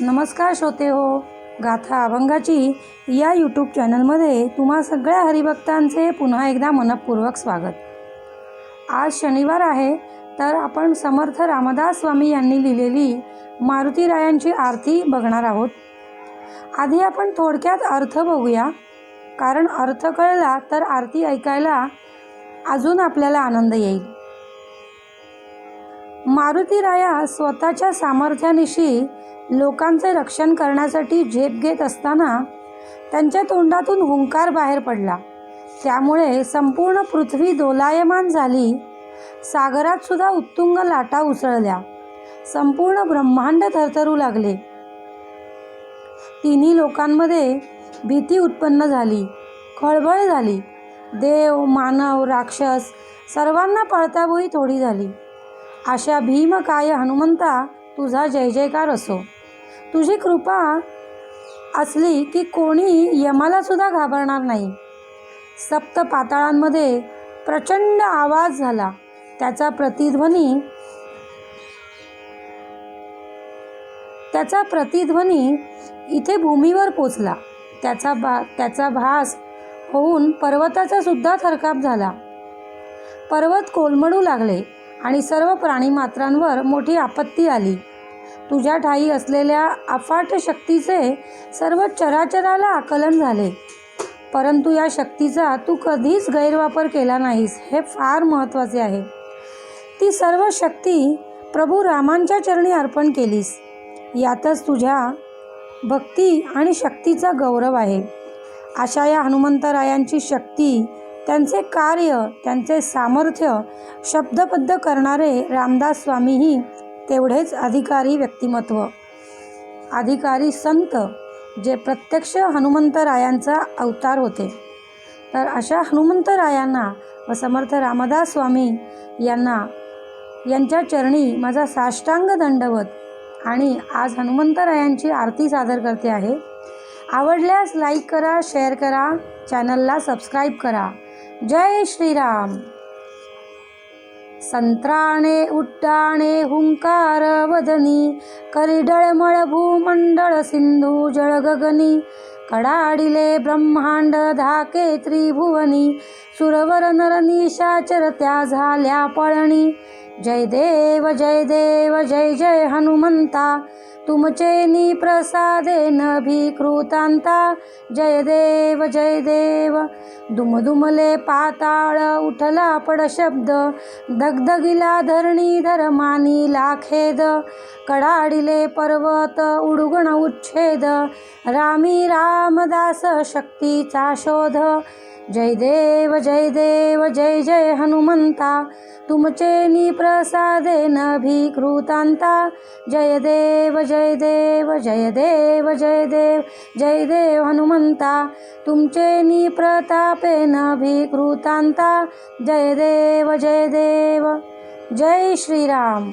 नमस्कार श्रोते हो गाथा अभंगाची या यूट्यूब चॅनलमध्ये तुम्हा सगळ्या हरिभक्तांचे पुन्हा एकदा मनपूर्वक स्वागत. आज शनिवार आहे तर आपण समर्थ रामदास स्वामी यांनी लिहिलेली मारुतीरायांची आरती बघणार आहोत. आधी आपण थोडक्यात अर्थ बघूया कारण अर्थ कळला तर आरती ऐकायला अजून आपल्याला आनंद येईल. मारुतीराया स्वतःच्या सामर्थ्यानिशी लोकांचे रक्षण करण्यासाठी झेप घेत असताना त्यांच्या तोंडातून हुंकार बाहेर पडला. त्यामुळे संपूर्ण पृथ्वी दोलायमान झाली. सागरात सुद्धा उत्तुंग लाटा उसळल्या. संपूर्ण ब्रह्मांड थरथरू लागले. तिन्ही लोकांमध्ये भीती उत्पन्न झाली. खळबळ झाली. देव मानव राक्षस सर्वांना पळताभोई थोडी झाली. अशा भीमकाय हनुमंता तुझा जय जयकार असो. तुझी कृपा असली की कोणी यमाला सुद्धा घाबरणार नाही. सप्त पाताळांमध्ये प्रचंड आवाज झाला. त्याचा प्रतिध्वनी त्याचा प्रतिध्वनी इथे भूमीवर पोचला. त्याचा भा त्याचा भास होऊन पर्वताचा सुद्धा थरकाप झाला. पर्वत कोलमडू लागले. आणि सर्व प्राणीमात्रांवर मोठी आपत्ती आली. तुझ्या ठाई असलेल्या अफाट शक्तीचे सर्व चराचराला आकलन झाले. परंतु या शक्तीचा तू कधीच गैरवापर केला नाहीस हे फार महत्त्वाचे आहे. ती सर्व शक्ती प्रभू रामांच्या चरणी अर्पण केलीस. यातच तुझ्या भक्ती आणि शक्तीचा गौरव आहे. अशा या हनुमंतरायांची शक्ती त्यांचे कार्य त्यांचे सामर्थ्य शब्दबद्ध करणारे रामदास स्वामीही तेवढेच अधिकारी व्यक्तिमत्व. अधिकारी संत जे प्रत्यक्ष हनुमंतरायांचा अवतार होते. तर अशा हनुमंतरायांना व समर्थ रामदास स्वामी यांना यांच्या चरणी माझा साष्टांग दंडवत आणि आज हनुमंतरायांची आरती सादर करते आहे. आवडल्यास लाईक करा शेअर करा चॅनलला सबस्क्राईब करा. जय श्रीराम। संत्राणे उड्डाणे हुंकार वदनी करिडळमळ भूमंडळ सिंधू जळगगनी कडाडिले ब्रह्मांड धाके त्रिभुवनी सुरवर नरनी शाचर त्या झाल्या पळणी जय देव जय देव जय जय हनुमंता. तुमचे नि प्रसादे न भीकृतांता जय देव जय देव. दुमदुमले पाताळ उठला पड शब्द दगदगिला धरणी धर्मानी लाखेद. कडाडिले पर्वत उडुगण उच्छेद. रामी रामदास शक्तीचा शोध. जय देव जय देव जय जय हनुमंता तुमचे निप्रसादेन न भीकृतांता जय देव जय देव जय देव जय देव जय देव हनुमंता तुमचे निप्रतापेन न भीकृतांता जय देव जय देव जय श्रीराम.